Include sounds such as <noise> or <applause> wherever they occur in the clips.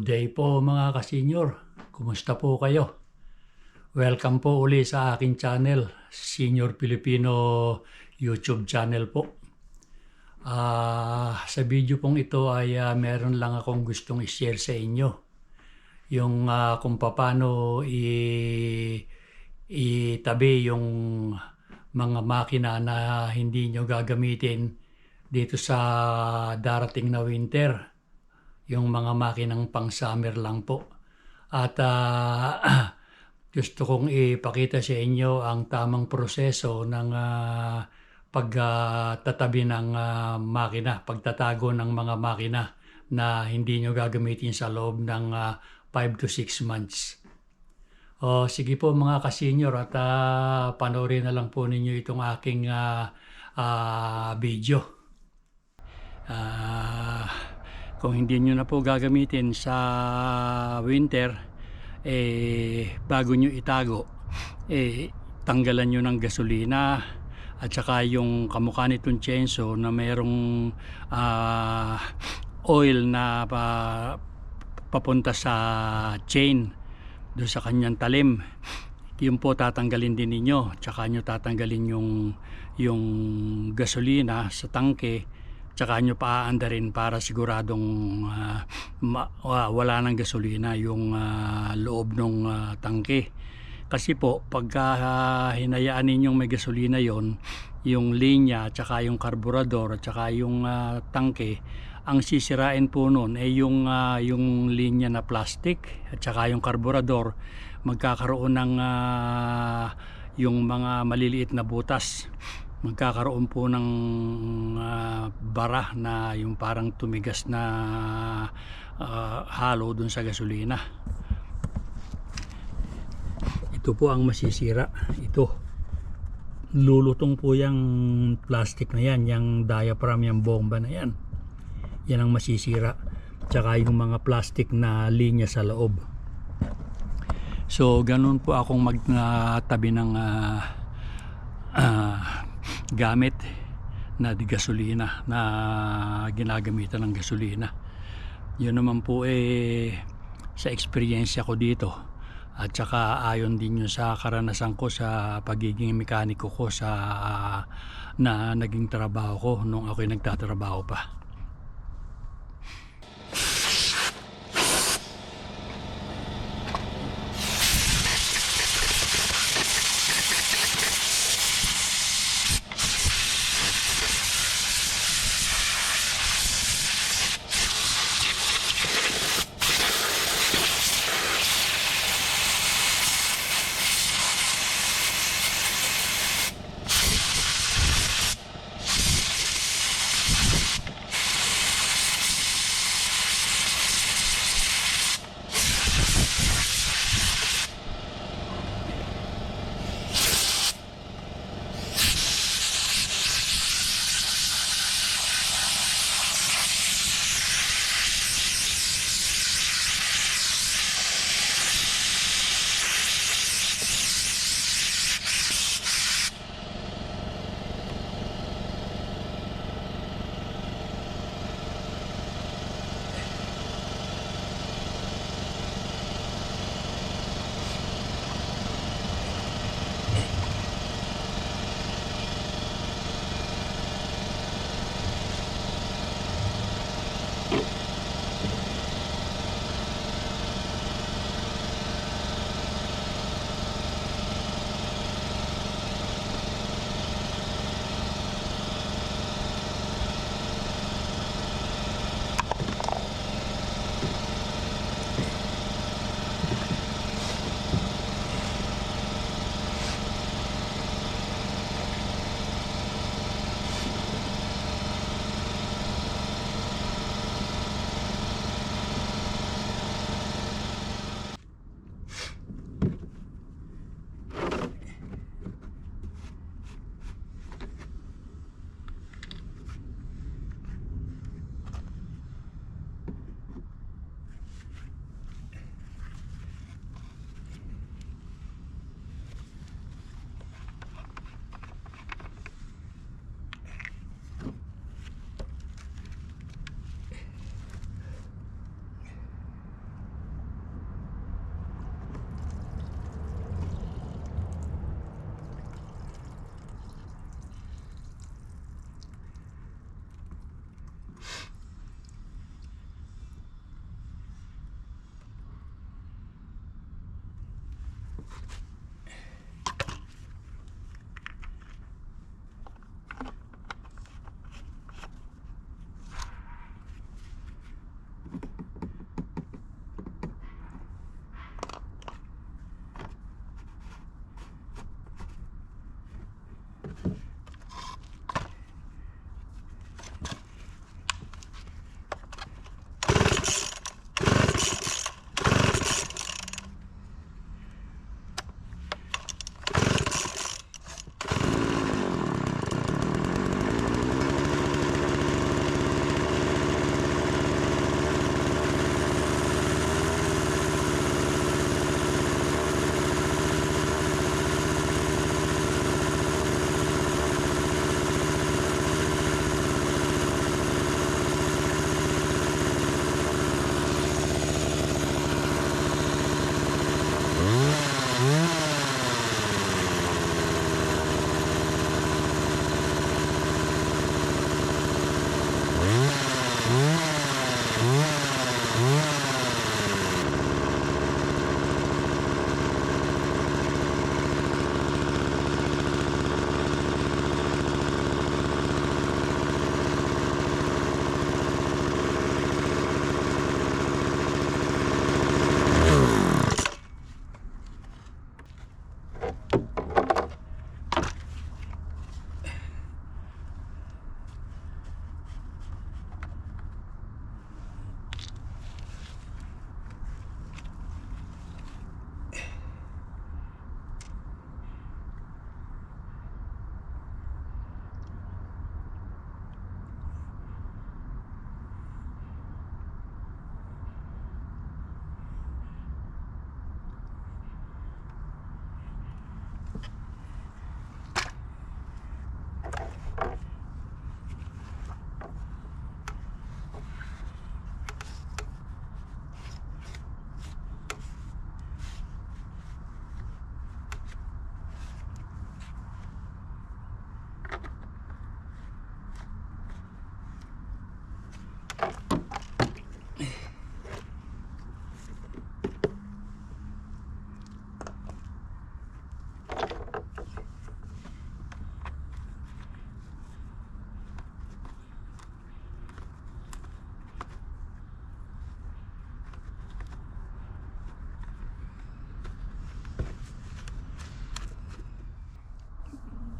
Good day po mga kasenyor. Kumusta po kayo? Welcome po uli sa aking channel, Senior Filipino YouTube channel po. Ah, sa video pong ito ay ah, meron lang akong gustong i-share sa inyo. Yung ah, kung paano i itabi yung mga makina na hindi nyo gagamitin dito sa darating na winter yung mga makinang pang summer lang po. At ah, <clears throat> gusto kong ipakita sa inyo ang tamang proseso ng ah, pagtatabi ng ah, makina, pagtatago ng mga makina na hindi nyo gagamitin sa loob ng 5 to 6 months. O sige po mga kasenyor at ah, panoorin na lang po ninyo itong aking ah, ah, video. Ah, kung hindi nyo na po gagamitin sa winter, eh, bago nyo itago, eh, tanggalan nyo ng gasolina at saka yung kamukha nitong chenso na mayroong ah, oil na pa, papunta sa chain doon sa kanyang talim yun po tatanggalin din ninyo. Tsaka nyo tatanggalin yung yung gasolina sa tangke tsaka nyo paaandarin para siguradong ah, ma- wa- wala ng gasolina yung ah, loob ng tangke. Kasi po pagka ah, hinayaan ninyong may gasolina yon yung linya tsaka yung karburador tsaka yung ah, tangke ang sisirain po noon ay yung ah, yung linya na plastic at saka yung karburador. Magkakaroon ng ah, yung mga maliliit na butas magkakaroon po ng ah, bara na yung parang tumigas na ah, halo dun sa gasolina. Ito po ang masisira. Ito lulutong po yung plastic na yan yung diaphragm yung bomba na yan. Yan ang masisira. Tsaka yung mga plastic na linya sa loob. So ganun po akong magtabi ng ah, ah, gamit na di gasolina na ginagamitan ng gasolina. Yun naman po eh sa experience ko dito. At saka ayon din yun sa karanasan ko sa pagiging mekaniko ko sa na naging trabaho ko nung ako'y nagtatrabaho pa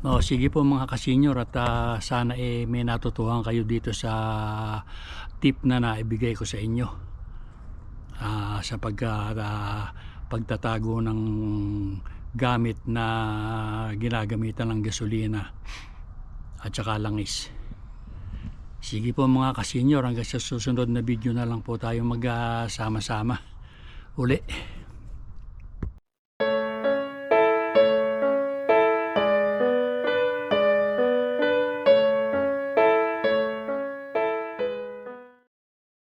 O, sige po mga kasenyor at ah, sana eh, may natutuhan kayo dito sa tip na naibigay ko sa inyo Ah, sa pag, ah, pagtatago ng gamit na ginagamitan ng gasolina at saka langis. Sige po mga kasenyor hanggang sa susunod na video na lang po tayo magsama-sama uli.